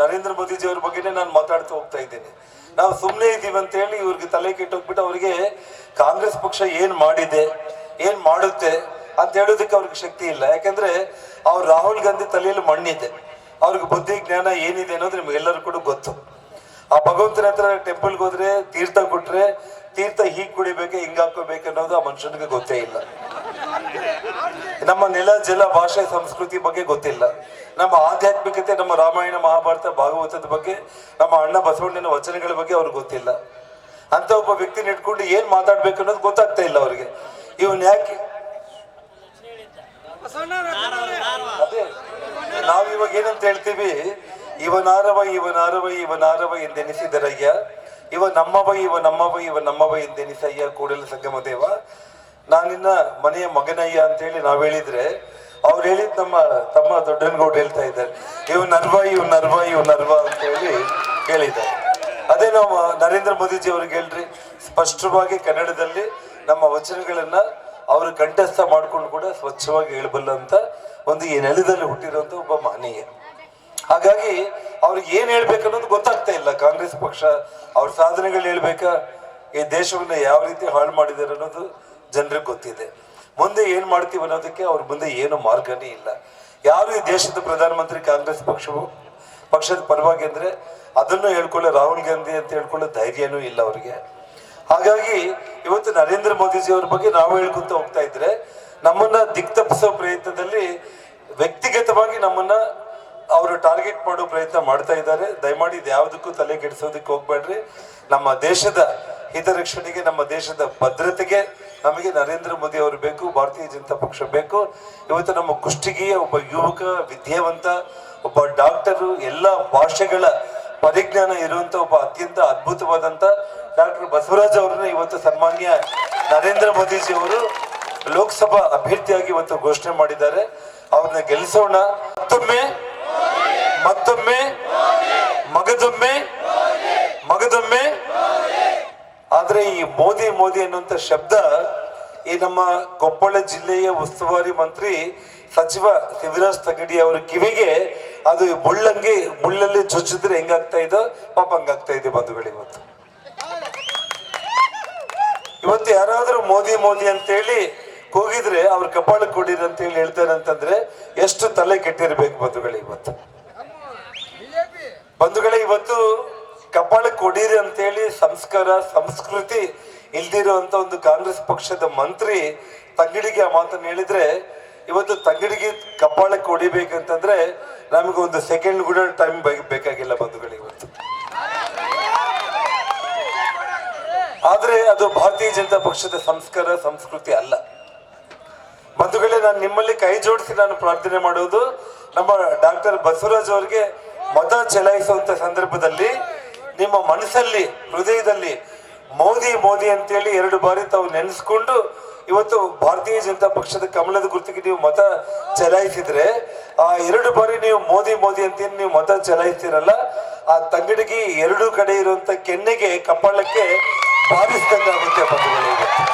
ನರೇಂದ್ರ ಮೋದಿಜಿ ಅವ್ರ ಬಗ್ಗೆನೇ ನಾನು ಮಾತಾಡ್ತಾ ಹೋಗ್ತಾ ಇದ್ದೀನಿ. ನಾವು ಸುಮ್ಮನೆ ಇದ್ದೀವಿ ಅಂತ ಹೇಳಿ ಇವ್ರಿಗೆ ತಲೆ ಕೆಟ್ಟೋಗ್ಬಿಟ್ಟು ಅವರಿಗೆ ಕಾಂಗ್ರೆಸ್ ಪಕ್ಷ ಏನು ಮಾಡಿದೆ, ಏನ್ ಮಾಡುತ್ತೆ ಅಂತ ಹೇಳೋದಕ್ಕೆ ಅವ್ರಿಗೆ ಶಕ್ತಿ ಇಲ್ಲ. ಯಾಕಂದ್ರೆ ಅವ್ರು ರಾಹುಲ್ ಗಾಂಧಿ ತಲೆಯಲ್ಲಿ ಮಣ್ಣಿದೆ. ಅವ್ರಿಗೆ ಬುದ್ಧಿ ಜ್ಞಾನ ಏನಿದೆ ಅನ್ನೋದು ನಿಮ್ಗೆಲ್ಲರೂ ಕೂಡ ಗೊತ್ತು. ಆ ಭಗವಂತನ ಹತ್ರ ಟೆಂಪಲ್ಗೆ ಹೋದ್ರೆ ತೀರ್ಥ ಕೊಟ್ರೆ ತೀರ್ಥ ಹೀಗೆ ಕುಡಿಬೇಕು, ಹಿಂಗ್ ಹಾಕೋಬೇಕು ಅನ್ನೋದು ಆ ಮನುಷ್ಯನಿಗೆ ಗೊತ್ತೇ ಇಲ್ಲ. ನಮ್ಮ ನೆಲ ಜಲ ಭಾಷೆ ಸಂಸ್ಕೃತಿ ಬಗ್ಗೆ ಗೊತ್ತಿಲ್ಲ. ನಮ್ಮ ಆಧ್ಯಾತ್ಮಿಕತೆ ನಮ್ಮ ರಾಮಾಯಣ ಮಹಾಭಾರತ ಭಾಗವತದ ಬಗ್ಗೆ ನಮ್ಮ ಅಣ್ಣ ಬಸವಣ್ಣನ ವಚನಗಳ ಬಗ್ಗೆ ಅವ್ರಿಗೆ ಗೊತ್ತಿಲ್ಲ. ಅಂತ ಒಬ್ಬ ವ್ಯಕ್ತಿನ ಇಟ್ಕೊಂಡು ಏನ್ ಮಾತಾಡ್ಬೇಕು ಅನ್ನೋದು ಗೊತ್ತಾಗ್ತಾ ಇಲ್ಲ ಅವ್ರಿಗೆ. ಇವನ್ ಯಾಕೆ? ಅದೇ ನಾವಿವಾಗ ಏನಂತ ಹೇಳ್ತೀವಿ? ಇವನಾರವ ಇವನಾರವ ಇವನಾರವ ಎಂದೆನಿಸಿದರಯ್ಯ. ಇವ ನಮ್ಮವ ಇವ ನಮ್ಮವ ಇವ ನಮ್ಮವ ಎಂದೆನಿಸಯ್ಯ ಕೂಡಲ ಸಂಗಮ ದೇವ ನಾನಿನ್ನ ಮನೆಯ ಮಗನಯ್ಯ ಅಂತ ಹೇಳಿ ನಾವ್ ಹೇಳಿದ್ರೆ, ಅವ್ರು ಹೇಳಿದ್ ನಮ್ಮ, ತಮ್ಮ ದೊಡ್ಡನಗೌಡ ಹೇಳ್ತಾ ಇದ್ದಾರೆ. ಇವ್ ನರ್ವ ಇವ್ ನರ್ವ ಇವ್ ನರ್ವ ಅಂತ ಹೇಳಿ ಹೇಳಿದ್ದಾರೆ. ಅದೇ ನಾವು ನರೇಂದ್ರ ಮೋದಿಜಿ ಅವ್ರಿಗೆ ಹೇಳ್ರಿ, ಸ್ಪಷ್ಟವಾಗಿ ಕನ್ನಡದಲ್ಲಿ ನಮ್ಮ ವಚನಗಳನ್ನ ಅವರು ಕಂಠಸ್ಥ ಮಾಡ್ಕೊಂಡು ಕೂಡ ಸ್ವಚ್ಛವಾಗಿ ಹೇಳಬಲ್ಲಂತ ಒಂದು ಈ ನೆಲದಲ್ಲಿ ಹುಟ್ಟಿರುವಂತ ಒಬ್ಬ ಮಾನೀಯ. ಹಾಗಾಗಿ ಅವ್ರಿಗೆ ಏನ್ ಹೇಳ್ಬೇಕನ್ನೋದು ಗೊತ್ತಾಗ್ತಾ ಇಲ್ಲ. ಕಾಂಗ್ರೆಸ್ ಪಕ್ಷ ಅವ್ರ ಸಾಧನೆಗಳು ಹೇಳ್ಬೇಕಾ, ಈ ದೇಶವನ್ನ ಯಾವ ರೀತಿ ಹಾಳು ಮಾಡಿದ್ದಾರೆ ಅನ್ನೋದು ಜನರಿಗೆ ಗೊತ್ತಿದೆ. ಮುಂದೆ ಏನು ಮಾಡ್ತೀವಿ ಅನ್ನೋದಕ್ಕೆ ಅವ್ರ ಮುಂದೆ ಏನು ಮಾರ್ಗನೇ ಇಲ್ಲ. ಯಾರು ಈ ದೇಶದ ಪ್ರಧಾನಮಂತ್ರಿ ಕಾಂಗ್ರೆಸ್ ಪಕ್ಷವು, ಪಕ್ಷದ ಪರವಾಗಿ ಅಂದ್ರೆ ಅದನ್ನು ಹೇಳ್ಕೊಳ್ಳೋ ರಾಹುಲ್ ಗಾಂಧಿ ಅಂತ ಹೇಳ್ಕೊಳ್ಳೋ ಧೈರ್ಯನೂ ಇಲ್ಲ ಅವರಿಗೆ. ಹಾಗಾಗಿ ಇವತ್ತು ನರೇಂದ್ರ ಮೋದಿಜಿ ಅವ್ರ ಬಗ್ಗೆ ನಾವು ಹೇಳ್ಕೊತ ಹೋಗ್ತಾ ಇದ್ರೆ ನಮ್ಮನ್ನ ದಿಕ್ತಪ್ಪಿಸೋ ಪ್ರಯತ್ನದಲ್ಲಿ ವ್ಯಕ್ತಿಗತವಾಗಿ ನಮ್ಮನ್ನ ಅವರು ಟಾರ್ಗೆಟ್ ಮಾಡೋ ಪ್ರಯತ್ನ ಮಾಡ್ತಾ ಇದ್ದಾರೆ. ದಯಮಾಡಿ ಇದು ಯಾವುದಕ್ಕೂ ತಲೆ ಕೆಡಿಸೋದಕ್ಕೆ ಹೋಗ್ಬೇಡ್ರಿ. ನಮ್ಮ ದೇಶದ ಹಿತರಕ್ಷಣೆಗೆ, ನಮ್ಮ ದೇಶದ ಭದ್ರತೆಗೆ ನಮಗೆ ನರೇಂದ್ರ ಮೋದಿ ಅವರು ಬೇಕು, ಭಾರತೀಯ ಜನತಾ ಪಕ್ಷ ಬೇಕು. ಇವತ್ತು ನಮ್ಮ ಕುಷ್ಟಗಿಯ ಒಬ್ಬ ಯುವಕ, ವಿದ್ಯಾವಂತ, ಒಬ್ಬ ಡಾಕ್ಟರು, ಎಲ್ಲ ಭಾಷೆಗಳ ಪರಿಜ್ಞಾನ ಇರುವಂತ ಒಬ್ಬ ಅತ್ಯಂತ ಅದ್ಭುತವಾದಂತ ಡಾಕ್ಟರ್ ಬಸವರಾಜ್ ಅವರನ್ನ ಇವತ್ತು ಸನ್ಮಾನ್ಯ ನರೇಂದ್ರ ಮೋದಿಜಿ ಅವರು ಲೋಕಸಭಾ ಅಭ್ಯರ್ಥಿಯಾಗಿ ಇವತ್ತು ಘೋಷಣೆ ಮಾಡಿದ್ದಾರೆ. ಅವ್ರನ್ನ ಗೆಲ್ಲಿಸೋಣ. ಮತ್ತೊಮ್ಮೆ ಮತ್ತೊಮ್ಮೆ ಆದ್ರೆ ಈ ಮೋದಿ ಮೋದಿ ಅನ್ನುವಂತ ಶಬ್ದ ಈ ನಮ್ಮ ಕೊಪ್ಪಳ ಜಿಲ್ಲೆಯ ಉಸ್ತುವಾರಿ ಮಂತ್ರಿ ಸಚಿವ ಶಿವರಾಜ್ ತಗಡಿ ಅವರ ಕಿವಿಗೆ ಅದು ಮುಳ್ಳಂಗಿ, ಮುಳ್ಳಲ್ಲಿ ಚುಚ್ಚಿದ್ರೆ ಹೆಂಗಾಗ್ತಾ ಇದೋ? ಪಾಪ ಹಂಗಾಗ್ತಾ ಇದೆ ಬಂಧುಗಳು ಇವತ್ತು. ಇವತ್ತು ಯಾರಾದ್ರೂ ಮೋದಿ ಮೋದಿ ಅಂತೇಳಿ ಕೂಗಿದ್ರೆ ಅವ್ರ ಕಪಾಳ ಕೊಡಿರಿ ಅಂತ ಹೇಳಿ ಹೇಳ್ತಾರೆ ಅಂತಂದ್ರೆ ಎಷ್ಟು ತಲೆ ಕೆಟ್ಟಿರ್ಬೇಕು ಬಂಧುಗಳು ಇವತ್ತು. ಬಂಧುಗಳೇ, ಇವತ್ತು ಕಪಾಳ ಕೊಡಿರಿ ಅಂತೇಳಿ ಸಂಸ್ಕಾರ, ಸಂಸ್ಕೃತಿ ಇಲ್ದಿರುವಂತ ಒಂದು ಕಾಂಗ್ರೆಸ್ ಪಕ್ಷದ ಮಂತ್ರಿ ತಂಗಿಡಿಗೆ ಆ ಮಾತನ್ನು ಹೇಳಿದ್ರೆ, ಇವತ್ತು ತಂಗಿಡಿಗೆ ಕಪಾಳಕ್ಕೆ ಹೊಡಿಬೇಕಂತಂದ್ರೆ ನಮಗೆ ಒಂದು ಸೆಕೆಂಡ್ ಕೂಡ ಟೈಮ್ ಬೇಕಾಗಿಲ್ಲ ಬಂಧುಗಳು ಇವತ್ತು. ಆದ್ರೆ ಅದು ಭಾರತೀಯ ಜನತಾ ಪಕ್ಷದ ಸಂಸ್ಕಾರ, ಸಂಸ್ಕೃತಿ ಅಲ್ಲ. ಬಂಧುಗಳೇ, ನಾನು ನಿಮ್ಮಲ್ಲಿ ಕೈ ಜೋಡಿಸಿ ನಾನು ಪ್ರಾರ್ಥನೆ ಮಾಡುವುದು ನಮ್ಮ ಡಾಕ್ಟರ್ ಬಸವರಾಜ್ ಅವರಿಗೆ ಮತ ಚಲಾಯಿಸುವಂತ ಸಂದರ್ಭದಲ್ಲಿ ನಿಮ್ಮ ಮನಸ್ಸಲ್ಲಿ ಹೃದಯದಲ್ಲಿ ಮೋದಿ ಮೋದಿ ಅಂತೇಳಿ ಎರಡು ಬಾರಿ ತಾವು ನೆನೆಸ್ಕೊಂಡು ಇವತ್ತು ಭಾರತೀಯ ಜನತಾ ಪಕ್ಷದ ಕಮಲದ ಗುರುತಿಗೆ ನೀವು ಮತ ಚಲಾಯಿಸಿದ್ರೆ ಆ ಎರಡು ಬಾರಿ ನೀವು ಮೋದಿ ಮೋದಿ ಅಂತ ನೀವು ಮತ ಚಲಾಯಿಸ್ತೀರಲ್ಲ ಆ ತಂಗಡಿಗೆ ಎರಡು ಕಡೆ ಇರುವಂತ ಕೆನ್ನೆಗೆ ಕಪಾಳಕ್ಕೆ ಬಾರಿಸಿದಂಗಾಗುತ್ತೆ ಬಂಧುಗಳೇ ಇವತ್ತು.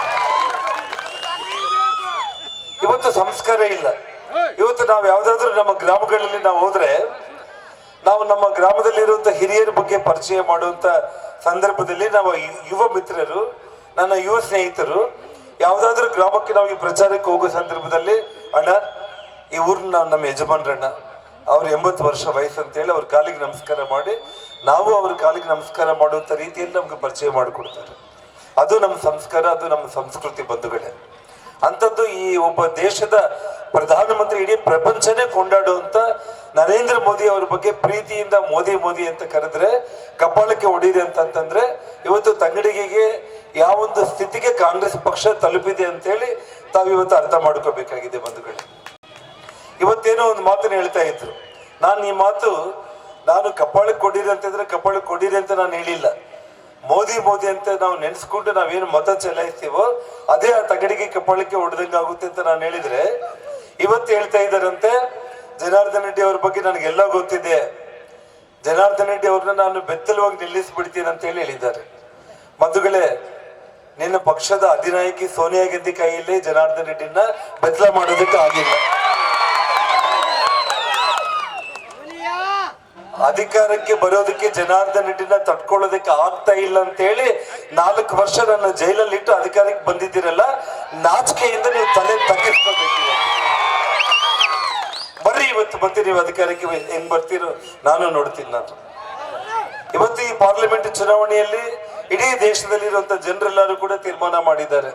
ಇವತ್ತು ಸಂಸ್ಕಾರ ಇಲ್ಲ ಇವತ್ತು ನಾವು ಯಾವ್ದಾದ್ರು ನಮ್ಮ ಗ್ರಾಮಗಳಲ್ಲಿ ನಾವು ಹೋದ್ರೆ ನಾವು ನಮ್ಮ ಗ್ರಾಮದಲ್ಲಿರುವಂಥ ಹಿರಿಯರ ಬಗ್ಗೆ ಪರಿಚಯ ಮಾಡುವಂತ ಸಂದರ್ಭದಲ್ಲಿ ನಾವು ಯುವ ಮಿತ್ರರು, ನನ್ನ ಯುವ ಸ್ನೇಹಿತರು, ಯಾವ್ದಾದ್ರು ಗ್ರಾಮಕ್ಕೆ ನಾವು ಈ ಪ್ರಚಾರಕ್ಕೆ ಹೋಗೋ ಸಂದರ್ಭದಲ್ಲಿ, ಅಣ್ಣ, ಈ ಊರ್ನ ನಮ್ಮ ಯಜಮಾನ್ರಣ್ಣ, ಅವ್ರ ಎಂಬತ್ತು ವರ್ಷ ವಯಸ್ಸು ಅಂತೇಳಿ ಅವ್ರ ಕಾಲಿಗೆ ನಮಸ್ಕಾರ ಮಾಡಿ, ನಾವು ಅವ್ರ ಕಾಲಿಗೆ ನಮಸ್ಕಾರ ಮಾಡುವಂತ ರೀತಿಯಲ್ಲಿ ನಮ್ಗೆ ಪರಿಚಯ ಮಾಡಿಕೊಡ್ತಾರೆ. ಅದು ನಮ್ಮ ಸಂಸ್ಕಾರ, ಅದು ನಮ್ಮ ಸಂಸ್ಕೃತಿ ಬಂಧುಗಳೇ. ಅಂಥದ್ದು ಈ ಒಬ್ಬ ದೇಶದ ಪ್ರಧಾನಮಂತ್ರಿ ಇಡೀ ಪ್ರಪಂಚನೇ ಕೊಂಡಾಡುವಂತ ನರೇಂದ್ರ ಮೋದಿ ಅವರ ಬಗ್ಗೆ ಪ್ರೀತಿಯಿಂದ ಮೋದಿ ಮೋದಿ ಅಂತ ಕರೆದ್ರೆ ಕಪಾಳಕ್ಕೆ ಒಡಿದೆ ಅಂತಂತಂದ್ರೆ ಇವತ್ತು ತಂಗಡಿಗೆಗೆ ಯಾವೊಂದು ಸ್ಥಿತಿಗೆ ಕಾಂಗ್ರೆಸ್ ಪಕ್ಷ ತಲುಪಿದೆ ಅಂತೇಳಿ ತಾವು ಇವತ್ತು ಅರ್ಥ ಮಾಡ್ಕೋಬೇಕಾಗಿದೆ ಬಂಧುಗಳೇ. ಇವತ್ತೇನೋ ಒಂದು ಮಾತನ್ನ ಹೇಳ್ತಾ ಇದ್ರು. ನಾನು ಈ ಮಾತು ನಾನು ಕಪಾಳಕ್ಕೆ ಕೊಡಿರಿ ಅಂತಂದ್ರೆ ಕಪಾಳಕ್ಕೆ ಕೊಡಿರಿ ಅಂತ ನಾನು ಹೇಳಿಲ್ಲ. ಮೋದಿ ಮೋದಿ ಅಂತ ನಾವು ನೆನೆಸ್ಕೊಂಡು ನಾವೇನು ಮತ ಚಲಾಯಿಸ್ತೀವೋ ಅದೇ ಆ ತಗಡಿಗೆ ಕಪಾಳಕ್ಕೆ ಹೊಡೆದಂಗೆ ಆಗುತ್ತೆ ಅಂತ ನಾನು ಹೇಳಿದ್ರೆ, ಇವತ್ತು ಹೇಳ್ತಾ ಇದ್ದಾರಂತೆ, ಜನಾರ್ದನ್ ರೆಡ್ಡಿ ಅವ್ರ ಬಗ್ಗೆ ನನಗೆಲ್ಲ ಗೊತ್ತಿದೆ. ಜನಾರ್ದನ್ ರೆಡ್ಡಿ ಅವ್ರನ್ನ ನಾನು ಬೆತ್ತಲವಾಗಿ ನಿಲ್ಲಿಸ್ಬಿಡ್ತೀನಿ ಅಂತ ಹೇಳಿ ಹೇಳಿದ್ದಾರೆ. ಮಧುಗಳೇ ನಿನ್ನ ಪಕ್ಷದ ಅಧಿನಾಯಕಿ ಸೋನಿಯಾ ಗಾಂಧಿ ಕೈಯಲ್ಲಿ ಜನಾರ್ದನ್ ರೆಡ್ಡಿನ ಬೆತ್ತಲ ಮಾಡೋದಕ್ಕೆ ಆಗಿಲ್ಲ. ಅಧಿಕಾರಕ್ಕೆ ಬರೋದಕ್ಕೆ ಜನಾರ್ದನ್ ರೆಡ್ಡಿನ ತಡ್ಕೊಳ್ಳೋದಕ್ಕೆ ಆಗ್ತಾ ಇಲ್ಲ ಅಂತ ಹೇಳಿ ನಾಲ್ಕು ವರ್ಷ ನನ್ನ ಜೈಲಲ್ಲಿ ಇಟ್ಟು ಅಧಿಕಾರಕ್ಕೆ ಬಂದಿದ್ದೀರಲ್ಲ, ನಾಚಿಕೆಯಿಂದ ನೀವು ತಲೆ ತಗ್ಗಿಸ್ಕೋಬೇಕು ಬರ್ರಿ, ಇವತ್ತು ಬರ್ತೀರಿ ನೀವು ಅಧಿಕಾರಕ್ಕೆ ಹೆಂಗ್ ಬರ್ತೀರೋ ನಾನು ನೋಡ್ತೀನಿ ನಾನು. ಇವತ್ತು ಈ ಪಾರ್ಲಿಮೆಂಟ್ ಚುನಾವಣೆಯಲ್ಲಿ ಇಡೀ ದೇಶದಲ್ಲಿರುವಂತ ಜನರೆಲ್ಲರೂ ಕೂಡ ತೀರ್ಮಾನ ಮಾಡಿದ್ದಾರೆ.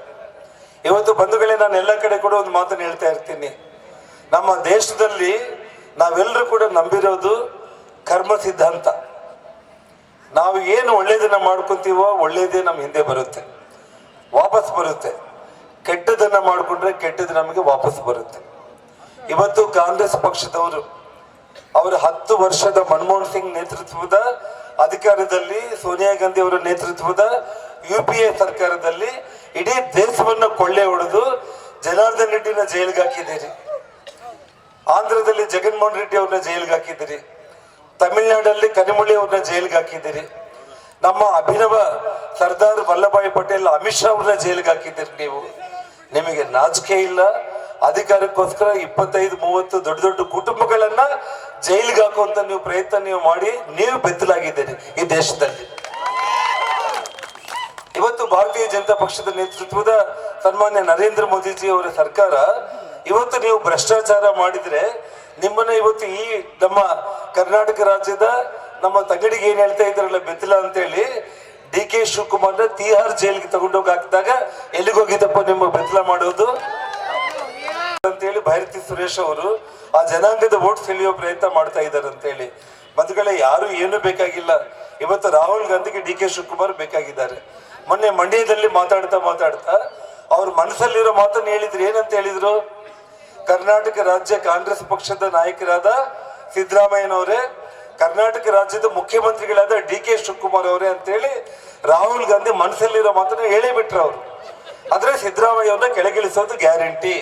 ಇವತ್ತು ಬಂಧುಗಳೇ, ನಾನು ಎಲ್ಲ ಕಡೆ ಕೂಡ ಒಂದು ಮಾತನ್ನು ಹೇಳ್ತಾ ಇರ್ತೀನಿ. ನಮ್ಮ ದೇಶದಲ್ಲಿ ನಾವೆಲ್ಲರೂ ಕೂಡ ನಂಬಿರೋದು ಕರ್ಮ ಸಿದ್ಧಾಂತ. ನಾವು ಏನು ಒಳ್ಳೇದನ್ನ ಮಾಡ್ಕೊತೀವೋ ಒಳ್ಳೇದೇ ನಮ್ಮ ಹಿಂದೆ ಬರುತ್ತೆ. ವಾಪಸ್ ಬರುತ್ತೆ. ಕೆಟ್ಟದನ್ನ ಮಾಡಿಕೊಂಡ್ರೆ ಕೆಟ್ಟದ್ದು ನಮಗೆ ವಾಪಸ್ ಬರುತ್ತೆ. ಇವತ್ತು ಕಾಂಗ್ರೆಸ್ ಪಕ್ಷದವರು, ಅವರ ಹತ್ತು ವರ್ಷದ ಮನಮೋಹನ್ ಸಿಂಗ್ ನೇತೃತ್ವದ ಅಧಿಕಾರದಲ್ಲಿ, ಸೋನಿಯಾ ಗಾಂಧಿ ಅವರ ನೇತೃತ್ವದ ಯು ಪಿ ಎ ಸರ್ಕಾರದಲ್ಲಿ ಇಡೀ ದೇಶವನ್ನು ಕೊಳ್ಳೆ ಹೊಡೆದು ಜನಾರ್ದನ್ ರೆಡ್ಡಿನ ಜೈಲಿಗೆ ಹಾಕಿದ್ದೀರಿ. ಆಂಧ್ರದಲ್ಲಿ ಜಗನ್ಮೋಹನ್ ರೆಡ್ಡಿ ಅವ್ರನ್ನ ಜೈಲಿಗೆ ಹಾಕಿದ್ದೀರಿ. ತಮಿಳುನಾಡಲ್ಲಿ ಕನಿಮೊಳಿ ಅವ್ರನ್ನ ಜೈಲಿಗೆ ಹಾಕಿದ್ದೀರಿ. ನಮ್ಮ ಅಭಿನವ ಸರ್ದಾರ್ ವಲ್ಲಭಾಯಿ ಪಟೇಲ್ ಅಮಿತ್ ಶಾ ಅವ್ರನ್ನ ಜೈಲಿಗೆ ಹಾಕಿದ್ದೀರಿ ನೀವು. ನಿಮಗೆ ನಾಚಿಕೆ ಇಲ್ಲ. ಅಧಿಕಾರಕ್ಕೋಸ್ಕರ ಇಪ್ಪತ್ತೈದು, ಮೂವತ್ತು ದೊಡ್ಡ ದೊಡ್ಡ ಕುಟುಂಬಗಳನ್ನ ಜೈಲಿಗೆ ಹಾಕುವಂತ ನೀವು ಪ್ರಯತ್ನ ನೀವು ಮಾಡಿ, ನೀವು ಬೆತ್ತಲಾಗಿದ್ದೀರಿ ಈ ದೇಶದಲ್ಲಿ. ಇವತ್ತು ಭಾರತೀಯ ಜನತಾ ಪಕ್ಷದ ನೇತೃತ್ವದ ಸನ್ಮಾನ್ಯ ನರೇಂದ್ರ ಮೋದಿಜಿ ಅವರ ಸರ್ಕಾರ, ಇವತ್ತು ನೀವು ಭ್ರಷ್ಟಾಚಾರ ಮಾಡಿದ್ರೆ ನಿಮ್ಮನ್ನ ಇವತ್ತು ಈ ನಮ್ಮ ಕರ್ನಾಟಕ ರಾಜ್ಯದ ನಮ್ಮ ತಂಗಡಿಗೆ ಏನ್ ಹೇಳ್ತಾ ಇದ್ರಲ್ಲ ಬೆತ್ತಲ ಅಂತೇಳಿ, ಡಿ ಕೆ ಶಿವಕುಮಾರ್ನ ತಿಹಾರ್ ಜೈಲ್ಗೆ ತಗೊಂಡೋಗಿ ಹಾಕಿದಾಗ ಎಲ್ಲಿಗೆ ಹೋಗಿದ್ದಪ್ಪ ನಿಮ್ಮ ಬೆತ್ತಲ ಮಾಡೋದು? ಅಂತೇಳಿ ಭೈರತಿ ಸುರೇಶ್ ಅವರು ಆ ಜನಾಂಗದ ವೋಟ್ ಸೆಳೆಯೋ ಪ್ರಯತ್ನ ಮಾಡ್ತಾ ಇದ್ದಾರೆ ಅಂತೇಳಿ. ಬಂಧುಗಳೇ, ಯಾರು ಏನು ಬೇಕಾಗಿಲ್ಲ. ಇವತ್ತು ರಾಹುಲ್ ಗಾಂಧಿಗೆ ಡಿ ಕೆ ಶಿವಕುಮಾರ್ ಬೇಕಾಗಿದ್ದಾರೆ. ಮೊನ್ನೆ ಮಂಡ್ಯದಲ್ಲಿ ಮಾತಾಡ್ತಾ ಮಾತಾಡ್ತಾ ಅವ್ರ ಮನಸ್ಸಲ್ಲಿರೋ ಮಾತನ್ನು ಹೇಳಿದ್ರು. ಏನಂತ ಹೇಳಿದ್ರು? ಕರ್ನಾಟಕ ರಾಜ್ಯ ಕಾಂಗ್ರೆಸ್ ಪಕ್ಷದ ನಾಯಕರಾದ ಸಿದ್ದರಾಮಯ್ಯನವರೇ, ಕರ್ನಾಟಕ ರಾಜ್ಯದ ಮುಖ್ಯಮಂತ್ರಿಗಳಾದ ಡಿ ಕೆ ಶಿವಕುಮಾರ್ ಅವರೇ ಅಂತೇಳಿ ರಾಹುಲ್ ಗಾಂಧಿ ಮನಸ್ಸಲ್ಲಿರೋ ಮಾತನ್ನ ಹೇಳೇ ಬಿಟ್ರು ಅವರು. ಆದರೆ ಸಿದ್ದರಾಮಯ್ಯ ಅವ್ರನ್ನ ಕೆಳಗಿಳಿಸೋದು ಗ್ಯಾರಂಟಿ.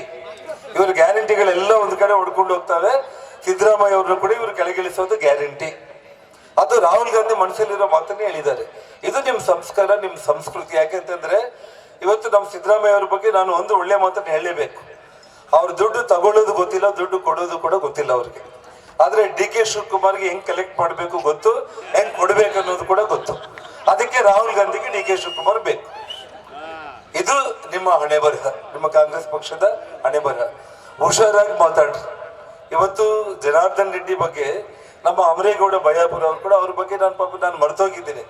ಇವ್ರ ಗ್ಯಾರಂಟಿಗಳೆಲ್ಲ ಒಂದು ಕಡೆ ಹೊಡ್ಕೊಂಡು ಹೋಗ್ತವೆ. ಸಿದ್ದರಾಮಯ್ಯ ಅವ್ರನ್ನ ಕೂಡ ಇವರು ಕೆಳಗಿಳಿಸೋದು ಗ್ಯಾರಂಟಿ. ಅದು ರಾಹುಲ್ ಗಾಂಧಿ ಮನಸ್ಸಲ್ಲಿರೋ ಮಾತನ್ನೇ ಹೇಳಿದ್ದಾರೆ. ಇದು ನಿಮ್ಮ ಸಂಸ್ಕಾರ ನಿಮ್ಮ ಸಂಸ್ಕೃತಿ. ಯಾಕೆಂತಂದ್ರೆ ಇವತ್ತು ನಮ್ಮ ಸಿದ್ದರಾಮಯ್ಯ ಅವ್ರ ಬಗ್ಗೆ ನಾನು ಒಂದು ಒಳ್ಳೆ ಮಾತನ್ನ ಹೇಳಲೇಬೇಕು. ಅವ್ರ ದುಡ್ಡು ತಗೊಳ್ಳೋದು ಗೊತ್ತಿಲ್ಲ, ದುಡ್ಡು ಕೊಡೋದು ಕೂಡ ಗೊತ್ತಿಲ್ಲ ಅವ್ರಿಗೆ. ಆದ್ರೆ ಡಿ ಕೆ ಶಿವಕುಮಾರ್ಗೆ ಹೆಂಗ್ ಕಲೆಕ್ಟ್ ಮಾಡಬೇಕು ಗೊತ್ತು? ಹೆಂಗ್ ಕೊಡ್ಬೇಕು ಅನ್ನೋದು ಕೂಡ ಗೊತ್ತು. ಅದಕ್ಕೆ ರಾಹುಲ್ ಗಾಂಧಿಗೆ ಡಿ ಕೆ ಶಿವಕುಮಾರ್ ಬೇಕು. ಇದು ನಿಮ್ಮ ಹಣೆ ಬರಹ ನಿಮ್ಮ ಕಾಂಗ್ರೆಸ್ ಪಕ್ಷದ ಹಣೆ ಬರಹ ಹುಷಾರಾಗಿ ಮಾತಾಡ್ರಿ. ಇವತ್ತು ಜನಾರ್ದನ್ ರೆಡ್ಡಿ ಬಗ್ಗೆ, ನಮ್ಮ ಅಮರೇಗೌಡ ಭಯಾಪುರ ಅವ್ರು ಕೂಡ ಅವ್ರ ಬಗ್ಗೆ ನಾನು ಪಾಪ ನಾನು ಮರ್ತೋಗಿದ್ದೀನಿ.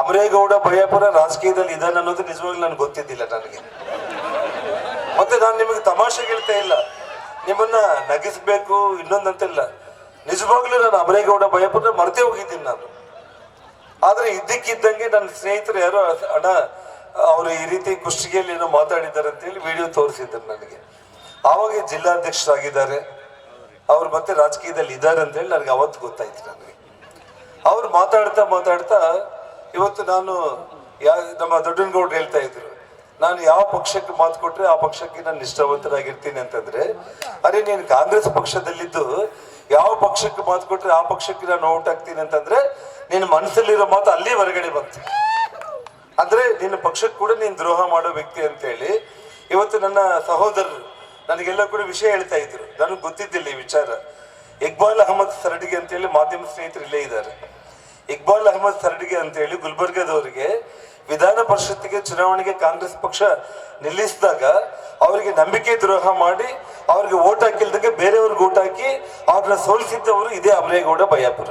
ಅಮರೇಗೌಡ ಭಯಾಪುರ ರಾಜಕೀಯದಲ್ಲಿ ಇದ್ದಾನೆ ಅನ್ನೋದು ನಿಜವಾಗ್ಲೂ ನನಗೆ ಗೊತ್ತಿದ್ದಿಲ್ಲ ನನಗೆ. ಮತ್ತೆ ನಾನು ನಿಮಗೆ ತಮಾಷೆ ಹೇಳ್ತಾ ಇಲ್ಲ. ನಿಮ್ಮನ್ನ ನಗಿಸ್ಬೇಕು ಇನ್ನೊಂದಂತಿಲ್ಲ. ನಿಜವಾಗ್ಲೂ ನಾನು ಅಮರೇಗೌಡ ಭಯಪುರ ಮರೆತೇ ಹೋಗಿದ್ದೀನಿ ನಾನು. ಆದರೆ ಇದ್ದಕ್ಕಿದ್ದಂಗೆ ನನ್ನ ಸ್ನೇಹಿತರು ಯಾರೋ ಅಣ್ಣ, ಅವರು ಈ ರೀತಿ ಕುಷ್ಟಿಗೆಯಲ್ಲಿ ಏನೋ ಮಾತಾಡಿದ್ದಾರೆ ಅಂತ ಹೇಳಿ ವಿಡಿಯೋ ತೋರಿಸಿದ್ರು ನನಗೆ. ಆವಾಗ ಜಿಲ್ಲಾಧ್ಯಕ್ಷರಾಗಿದ್ದಾರೆ. ಅವ್ರು ಮತ್ತೆ ರಾಜಕೀಯದಲ್ಲಿ ಇದ್ದಾರೆ ಅಂತ ಹೇಳಿ ನನಗೆ ಅವತ್ತು ಗೊತ್ತಾಯ್ತು ನನಗೆ. ಅವ್ರು ಮಾತಾಡ್ತಾ ಮಾತಾಡ್ತಾ ಇವತ್ತು ನಾನು ಯಾ ನಮ್ಮ ದೊಡ್ಡನಗೌಡ್ರು ಹೇಳ್ತಾ ಇದ್ರು. ನಾನು ಯಾವ ಪಕ್ಷಕ್ಕೆ ಮಾತು ಕೊಟ್ರೆ ಆ ಪಕ್ಷಕ್ಕೆ ನಾನು ನಿಷ್ಠಾವಂತರಾಗಿರ್ತೀನಿ ಅಂತಂದ್ರೆ, ಅರೆ ನೀನು ಕಾಂಗ್ರೆಸ್ ಪಕ್ಷದಲ್ಲಿದ್ದು ಯಾವ ಪಕ್ಷಕ್ಕೆ ಮಾತು ಕೊಟ್ರೆ ಆ ಪಕ್ಷಕ್ಕೆ ನಾನು ಔಟ್ ಆಗ್ತೀನಿ ಅಂತಂದ್ರೆ ನಿನ್ನ ಮನಸ್ಸಲ್ಲಿರೋ ಮಾತು ಅಲ್ಲಿ ಹೊರಗಡೆ ಬಂತು. ಅಂದ್ರೆ ನಿನ್ನ ಪಕ್ಷಕ್ಕೆ ಕೂಡ ನೀನು ದ್ರೋಹ ಮಾಡೋ ವ್ಯಕ್ತಿ ಅಂತ ಹೇಳಿ ಇವತ್ತು ನನ್ನ ಸಹೋದರರು ನನಗೆಲ್ಲ ಕೂಡ ವಿಷಯ ಹೇಳ್ತಾ ಇದ್ರು. ನನಗೆ ಗೊತ್ತಿದ್ದಿಲ್ಲ ಈ ವಿಚಾರ. ಇಕ್ಬಾಲ್ ಅಹಮದ್ ಸರಡಿಗೆ ಅಂತ ಹೇಳಿ ಮಾಧ್ಯಮ ಸ್ನೇಹಿತರು ಇಲ್ಲೇ ಇದ್ದಾರೆ. ಇಕ್ಬಾಲ್ ಅಹಮದ್ ಸರಡಿಗೆ ಅಂತ ಹೇಳಿ ಗುಲ್ಬರ್ಗದವರಿಗೆ ವಿಧಾನ ಪರಿಷತ್ತಿಗೆ ಚುನಾವಣೆಗೆ ಕಾಂಗ್ರೆಸ್ ಪಕ್ಷ ನಿಲ್ಲಿಸಿದಾಗ ಅವರಿಗೆ ನಂಬಿಕೆ ದ್ರೋಹ ಮಾಡಿ ಅವ್ರಿಗೆ ಓಟ್ ಹಾಕಿಲ್ದಂಗೆ ಬೇರೆಯವ್ರಿಗೆ ಓಟ್ ಹಾಕಿ ಅವ್ರನ್ನ ಸೋಲಿಸಿದ್ದವರು ಇದೇ ಅಮರೇಗೌಡ ಬಯ್ಯಾಪುರ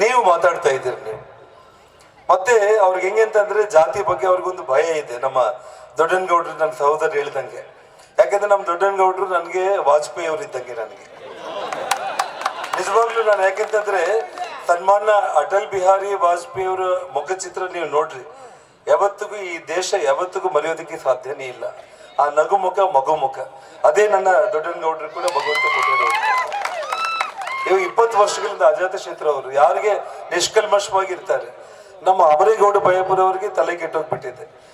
ನೀವು ಮಾತಾಡ್ತಾ ಇದ್ದೀರಿ ನೀವು. ಮತ್ತೆ ಅವ್ರಿಗೆ ಹೆಂಗೆ ಅಂತಂದ್ರೆ ಜಾತಿ ಬಗ್ಗೆ ಅವ್ರಿಗೊಂದು ಭಯ ಇದೆ. ನಮ್ಮ ದೊಡ್ಡನಗೌಡ್ರು ನನ್ನ ಸಹೋದರ ಹೇಳಿದಂಗೆ. ಯಾಕಂದ್ರೆ ನಮ್ಮ ದೊಡ್ಡನಗೌಡ್ರು ನನಗೆ ವಾಜಪೇಯಿ ಅವರು ಇದ್ದಂಗೆ ನನಗೆ. ನಿಜವಾಗ್ಲೂ ನಾನು ಯಾಕೆಂತಂದ್ರೆ ಸನ್ಮಾನ ಅಟಲ್ ಬಿಹಾರಿ ವಾಜಪೇಯಿ ಅವರ ಮುಖಚಿತ್ರ ನೀವು ನೋಡ್ರಿ. ಯಾವತ್ತಿಗೂ ಈ ದೇಶ ಯಾವತ್ತಿಗೂ ಮರೆಯೋದಕ್ಕೆ ಸಾಧ್ಯನೇ ಇಲ್ಲ. ಆ ನಗು ಮುಖ, ಮಗು ಮುಖ. ಅದೇ ನನ್ನ ದೊಡ್ಡನಗೌಡರು ಕೂಡ ಭಗವಂತ ಕೊಟ್ಟಿರೋದು. ಇವಾಗ ಇಪ್ಪತ್ತು ವರ್ಷಗಳಿಂದ ಅಜಾತ ಕ್ಷೇತ್ರ ಅವರು. ಯಾರಿಗೆ ನಿಷ್ಕಲ್ಮಶವಾಗಿರ್ತಾರೆ. ನಮ್ಮ ಅಮರೇಗೌಡ ಭಯಪುರವರಿಗೆ ತಲೆ ಕೆಟ್ಟೋಗ್ಬಿಟ್ಟಿದೆ.